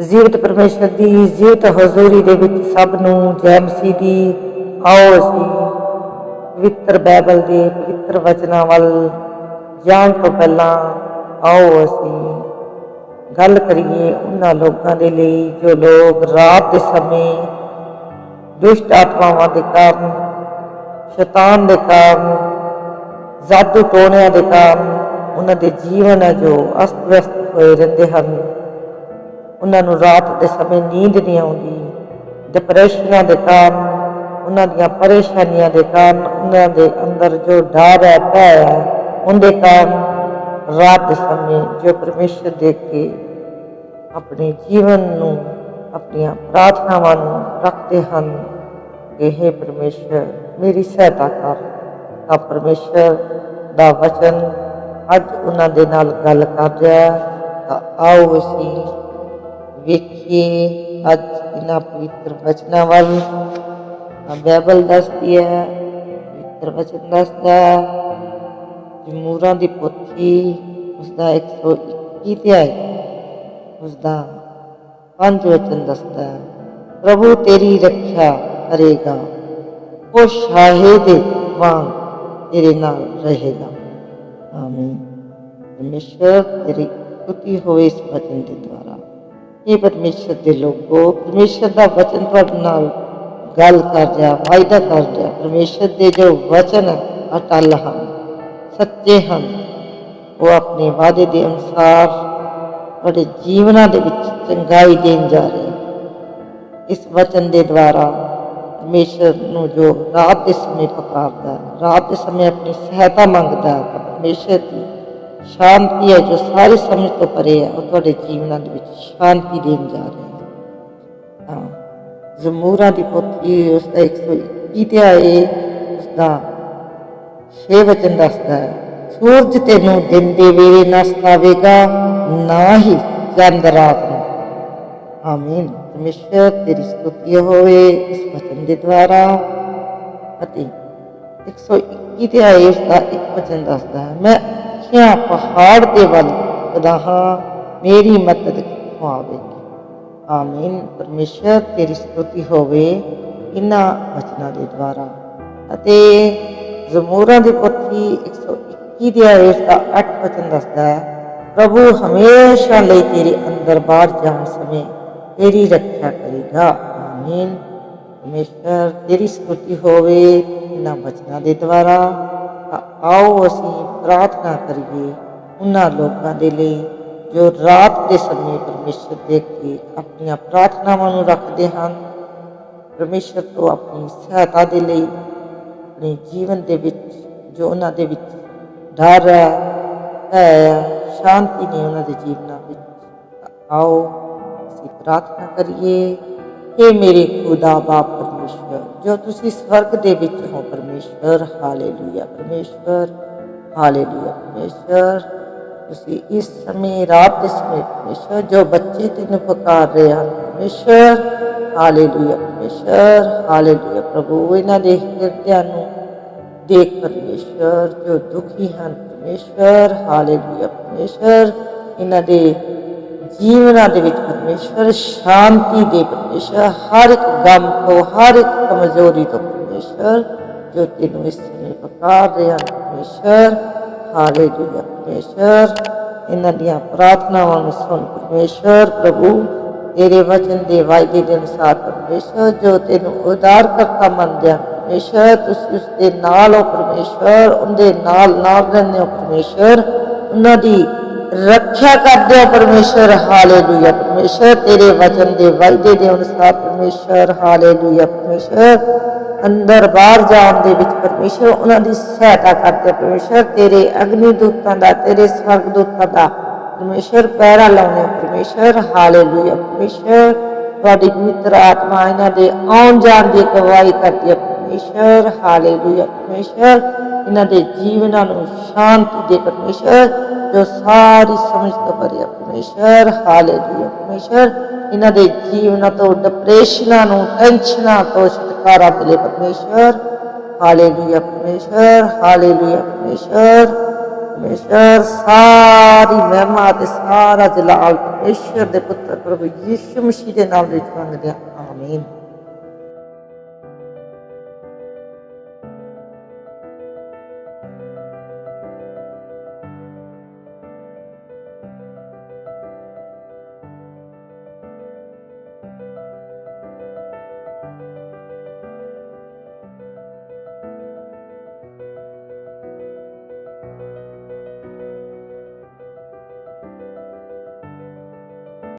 ਜੀਵਤ ਪਰਮੇਸ਼ਰ ਦੀ, ਜੀਵਤ ਹਜ਼ੂਰੀ ਦੇ ਵਿੱਚ ਸਭ ਨੂੰ ਜੈ ਮਸੀਹ ਦੀ ਆਓ ਅਸੀਂ। ਪਵਿੱਤਰ ਬਾਈਬਲ ਦੇ ਪਵਿੱਤਰ ਵਚਨਾਂ ਵੱਲ ਜਾਣ ਤੋਂ ਪਹਿਲਾਂ ਆਓ ਅਸੀਂ। ਗੱਲ ਕਰੀਏ ਉਹਨਾਂ ਲੋਕਾਂ ਦੇ ਲਈ ਜੋ ਲੋਕ ਰਾਤ ਦੇ ਸਮੇਂ ਦੁਸ਼ਟ ਆਤਮਾਵਾਂ ਦੇ ਕਾਰਨ, ਸ਼ੈਤਾਨ ਦੇ ਕਾਰਨ, ਜਾਦੂ ਟੋਣਿਆਂ ਦੇ ਕਾਰਨ ਉਹਨਾਂ ਦੇ ਜੀਵਨ ਹੈ ਜੋ ਅਸਤ ਵਿਅਸਤ ਹੋਏ ਰਹਿੰਦੇ ਹਨ। ਉਹਨਾਂ ਨੂੰ ਰਾਤ ਦੇ ਸਮੇਂ ਨੀਂਦ ਨਹੀਂ ਆਉਂਦੀ ਡਿਪਰੈਸ਼ਨਾਂ ਦੇ ਕਾਰਨ, ਉਹਨਾਂ ਦੀਆਂ ਪਰੇਸ਼ਾਨੀਆਂ ਦੇ ਕਾਰਨ, ਉਹਨਾਂ ਦੇ ਅੰਦਰ ਜੋ ਡਰ ਹੈ, ਭੈ ਹੈ, ਉਹਦੇ ਕਾਰਨ ਰਾਤ ਦੇ ਸਮੇਂ ਜੋ ਪਰਮੇਸ਼ਰ ਦੇਖ ਕੇ ਆਪਣੇ ਜੀਵਨ ਨੂੰ, ਆਪਣੀਆਂ ਪ੍ਰਾਰਥਨਾਵਾਂ ਨੂੰ ਰੱਖਦੇ ਹਨ, ਕਿ हे ਪਰਮੇਸ਼ਰ, ਮੇਰੀ ਸਹਾਇਤਾ ਕਰ। ਤਾਂ ਪਰਮੇਸ਼ਰ ਦਾ ਵਚਨ ਅੱਜ ਉਹਨਾਂ ਦੇ ਨਾਲ ਗੱਲ ਕਰ ਰਿਹਾ ਤਾਂ ਆਓ ਅਸੀਂ ਵੇਖੀਏ। ਅੱਜ ਇਹਨਾਂ ਪਵਿੱਤਰ ਵਚਨਾਂ ਵੱਲ ਤਾਂ ਬਾਈਬਲ ਦੱਸਦੀ ਹੈ, ਪਵਿੱਤਰ ਵਚਨ ਦੱਸਦਾ ਹੈ ਜਮੂਰਾਂ ਦੀ ਪੋਥੀ ਉਸਦਾ 121 ਅਧਿਆਇ, ਉਸਦਾ ਪੰਜ ਵਚਨ ਦੱਸਦਾ ਹੈ, ਪ੍ਰਭੂ ਤੇਰੀ ਰੱਖਿਆ ਕਰੇਗਾ, ਉਹ ਸ਼ਾਹਿਦ ਵਾਂਗ ਤੇਰੇ ਨਾਲ ਰਹੇਗਾ। ਆਮੀਨ। ਪਰਮੇਸ਼ਰ ਤੇਰੀ ਕੁਤੀ ਹੋਵੇ ਇਸ ਵਚਨ ਦੇ ਦੁਆਰਾ। ਇਹ ਪਰਮੇਸ਼ਰ ਦੇ ਲੋਕੋ ਪਰਮੇਸ਼ਰ ਦਾ ਵਚਨ ਤੁਹਾਡੇ ਨਾਲ ਗੱਲ ਕਰ ਰਿਹਾ ਵਾਅਦਾ ਕਰ ਰਿਹਾ। ਪਰਮੇਸ਼ਰ ਦੇ ਜੋ ਵਚਨ ਹੈ, ਅਟਲ ਹਨ ਸੱਚੇ ਹਨ ਉਹ ਆਪਣੇ ਵਾਅਦੇ ਦੇ ਅਨੁਸਾਰ ਤੁਹਾਡੇ ਜੀਵਨਾਂ ਦੇ ਵਿੱਚ ਚੰਗਾਈ ਦੇਣ ਜਾ ਰਿਹਾ ਇਸ ਵਚਨ ਦੇ ਦੁਆਰਾ ਪਰਮੇਸ਼ਰ ਨੂੰ ਜੋ ਰਾਤ ਦੇ ਸਮੇਂ ਪੁਕਾਰਦਾ ਰਾਤ ਦੇ ਸਮੇਂ ਆਪਣੀ ਸਹਾਇਤਾ ਮੰਗਦਾ ਹੈ ਤਾਂ ਪਰਮੇਸ਼ਰ ਦੀ ਸ਼ਾਂਤੀ ਹੈ ਜੋ ਸਾਰੇ ਸਮਝ ਤੋਂ ਪਰੇ ਹੈ, ਉਹ ਤੁਹਾਡੇ ਜੀਵਨਾਂ ਦੇ ਵਿੱਚ ਸ਼ਾਂਤੀ ਦੇਣ ਜਾ ਰਿਹਾ ਹੈ। ਹਾਂ, ਜ਼ਮੂਰਾਂ ਦੀ ਪੋਥੀ ਉਸ ਦਾ 121 ਤੇ ਆਏ ਉਸ ਦਾ ਛੇ ਵਚਨ ਦੱਸਦਾ ਹੈ, ਸੂਰਜ ਤੈਨੂੰ ਦਿਨ ਦੇ ਵੇਲੇ ਨਾ ਸਤਾਵੇਗਾ, ਨਾ ਹੀ ਚੰਦ ਰਾਤ ਨੂੰ। ਆਮੀਨ। ਪਰਮੇਸ਼ਰ, ਤੇਰੀ ਸਤੁਤੀ ਹੋਵੇ ਇਸ ਵਚਨ ਦੇ ਦੁਆਰਾ। ਅਤੇ 121 ਤੇ ਆਏ ਉਸ ਦਾ ਇੱਕ ਵਚਨ ਦੱਸਦਾ ਹੈ, ਮੈਂ ਅੱਖਾਂ ਪਹਾੜ ਦੇ ਵੱਲ ਹਾਂ ਮੇਰੀ ਮਦਦ ਕਿੱਥੋਂ ਆਮੀਨ। ਪਰਮੇਸ਼ਰ, ਤੇਰੀ ਸਤੁਤੀ ਹੋਵੇ ਇਹਨਾਂ ਵਚਨਾਂ ਦੇ ਦੁਆਰਾ। ਅਤੇ ਜ਼ਮੂਰਾਂ ਦੀ ਪੋਥੀ 121 ਦੇ ਆਏ ਦਾ 8 ਵਚਨ ਦੱਸਦਾ ਹੈ, ਪ੍ਰਭੂ ਹਮੇਸ਼ਾ ਲਈ ਤੇਰੇ ਅੰਦਰ ਬਾਹਰ ਜਾਣ ਸਮੇਂ ਤੇਰੀ ਰੱਖਿਆ ਕਰੇਗਾ। ਆਮੀਨ। ਪਰਮੇਸ਼ਰ, ਤੇਰੀ ਸਤੁਤੀ ਹੋਵੇ ਇਹਨਾਂ ਵਚਨਾਂ ਦੇ ਦੁਆਰਾ। ਆਓ ਅਸੀਂ ਪ੍ਰਾਰਥਨਾ ਕਰੀਏ ਉਹਨਾਂ ਲੋਕਾਂ ਦੇ ਲਈ ਜੋ ਰਾਤ ਦੇ ਸਮੇਂ ਪਰਮੇਸ਼ਰ ਦੇਖ ਕੇ ਆਪਣੀਆਂ ਪ੍ਰਾਰਥਨਾਵਾਂ ਨੂੰ ਰੱਖਦੇ ਹਨ। ਪਰਮੇਸ਼ਰ ਤੋਂ ਆਪਣੀ ਸਹਾਇਤਾ ਦੇ ਲਈ ਆਪਣੇ ਜੀਵਨ ਦੇ ਵਿੱਚ ਜੋ ਉਹਨਾਂ ਦੇ ਵਿੱਚ ਡਰ ਹੈ ਸ਼ਾਂਤੀ ਨਹੀਂ ਉਹਨਾਂ ਦੇ ਜੀਵਨਾਂ ਵਿੱਚ, ਆਓ ਅਸੀਂ ਪ੍ਰਾਰਥਨਾ ਕਰੀਏ हे ਮੇਰੇ ਖੁਦਾ ਬਾਪ ਪਰਮੇਸ਼ਵਰ ਜੋ ਤੁਸੀਂ ਸਵਰਗ ਦੇ ਵਿੱਚ ਹੋ, ਪਰਮੇਸ਼ਵਰ, ਹਾਲੇਲੂਇਆ ਪਰਮੇਸ਼ਵਰ ਹਾਲੇਲੂਇਆ, ਪਰਮੇਸ਼ਵਰ। ਤੁਸੀਂ ਇਸ ਸਮੇਂ, ਰਾਤ ਦੇ ਸਮੇਂ ਪਰਮੇਸ਼ਵਰ, ਜੋ ਬੱਚੇ ਤੈਨੂੰ ਪੁਕਾਰ ਰਹੇ ਹਨ, ਪਰਮੇਸ਼ਵਰ, ਹਾਲੇਲੂਇਆ ਪਰਮੇਸ਼ਵਰ, ਹਾਲੇਲੂਇਆ। ਪ੍ਰਭੂ, ਇਹਨਾਂ ਦੇ ਹਿਰਦਿਆਂ ਨੂੰ ਦੇਖ ਪਰਮੇਸ਼ਵਰ, ਜੋ ਦੁਖੀ ਹਨ, ਪਰਮੇਸ਼ਵਰ, ਹਾਲੇਲੂਇਆ, ਪਰਮੇਸ਼ਵਰ। ਇਹਨਾਂ ਦੇ ਜੀਵਨਾਂ ਦੇ ਵਿੱਚ ਪਰਮੇਸ਼ਵਰ ਸ਼ਾਂਤੀ ਦੇ ਪਰਮੇਸ਼ਵਰ, ਹਰ ਇੱਕ ਗਮ ਤੋਂ, ਹਰ ਇੱਕ ਕਮਜ਼ੋਰੀ ਤੋਂ ਪਰਮੇਸ਼ਵਰ, ਜੋ ਤੈਨੂੰ ਇਸ ਸਮੇਂ ਪੁਕਾਰ ਰਹੇ ਹਨ ਹਾਲੇਲੂਇਆ ਪਰਮੇਸ਼ਵਰ। ਇਹਨਾਂ ਦੀਆਂ ਪ੍ਰਾਰਥਨਾਵਾਂ ਨੂੰ ਸੁਣ ਪਰਮੇਸ਼ਵਰ ਪ੍ਰਭੂ, ਤੇਰੇ ਵਚਨ ਦੇ ਵਾਅਦੇ ਦੇ ਅਨੁਸਾਰ ਪਰਮੇਸ਼ਵਰ, ਜੋ ਤੈਨੂੰ ਉਦਾਰ ਕਰਤਾ ਮੰਨਦੇ ਹਨ ਪਰਮੇਸ਼ਵਰ, ਤੁਸੀਂ ਉਸ ਦੇ ਨਾਲ ਹੋ ਪਰਮੇਸ਼ਵਰ, ਉਹਦੇ ਨਾਲ ਨਾਲ ਰਹਿੰਦੇ ਹੋ ਪਰਮੇਸ਼ਵਰ। ਉਹਨਾਂ ਦੀ ਰੱਖਿਆ ਕਰਦੇ ਹੋ ਪਰਮੇਸ਼ਵਰ, ਹਾਲੇਲੂਇਆ। ਪਰਮੇਸ਼ਵਰ, ਤੇਰੇ ਵਚਨ ਦੇ ਵਾਅਦੇ ਦੇ ਅਨੁਸਾਰ ਪਰਮੇਸ਼ਵਰ, ਹਾਲੇਲੂਇਆ। ਪਰਮੇਸ਼ਵਰ, ਅੰਦਰ ਬਾਹਰ ਜਾਣ ਦੇ ਵਿੱਚ ਪਰਮੇਸ਼ਵਰ, ਉਹਨਾਂ ਦੀ ਸਹਾਇਤਾ ਕਰਦੇ ਹੋ ਤੇਰੇ ਅਗਨੀ ਦੂਤਾਂ ਦਾ, ਤੇਰੇ ਸਵਰਗ ਦੂਤਾਂ ਦਾ ਪਰਮੇਸ਼ਵਰ ਪੈਰਾ ਲਾਉਣੇ ਪਰਮੇਸ਼ਵਰ, ਹਾਲੇਲੂਇਆ। ਪਰਮੇਸ਼ਵਰ, ਤੁਹਾਡੀ ਪਵਿੱਤਰ ਆਤਮਾ ਇਹਨਾਂ ਦੇ ਆਉਣ ਜਾਣ ਦੀ ਅਗਵਾਈ ਕਰਦੀ ਹੈ। ਪਰਮੇਸ਼ਵਰ, ਹਾਲੇਲੂਇਆ। ਪਰਮੇਸ਼ਵਰ, ਇਹਨਾਂ ਦੇ ਜੀਵਨਾਂ ਨੂੰ ਸ਼ਾਂਤੀ ਦੇ। ਪਰਮੇਸ਼ਵਰ ਜੋ ਸਾਰੀ ਸਮਝ ਤੋਂ ਪਰੇ ਹੈ ਹਾਲੇਲੂਇਆ ਪਰਮੇਸ਼ਵਰ ਇਹਨਾਂ ਦੇ ਜੀਵਨਾਂ ਤੋਂ ਡਿਪਰੈਸ਼ਨਾਂ ਨੂੰ ਟੈਨਸ਼ਨਾਂ ਤੋਂ ਛੁਟਕਾਰਾ ਮਿਲੇ ਪਰਮੇਸ਼ਵਰ ਹਾਲੇਲੂਇਆ ਪਰਮੇਸ਼ਵਰ ਹਾਲੇਲੂਇਆ ਪਰਮੇਸ਼ਵਰ ਪਰਮੇਸ਼ਰ, ਸਾਰੀ ਮਹਿਮਾ ਤੇ ਸਾਰਾ ਜਲਾਲ ਪਰਮੇਸ਼ਰ ਦੇ ਪੁੱਤਰ ਪ੍ਰਭੂ ਯਿਸੂ ਮਸੀਹ ਦੇ ਨਾਮ ਵਿੱਚ ਮੰਗਦੇ ਹਾਂ ਆਮੀਨ।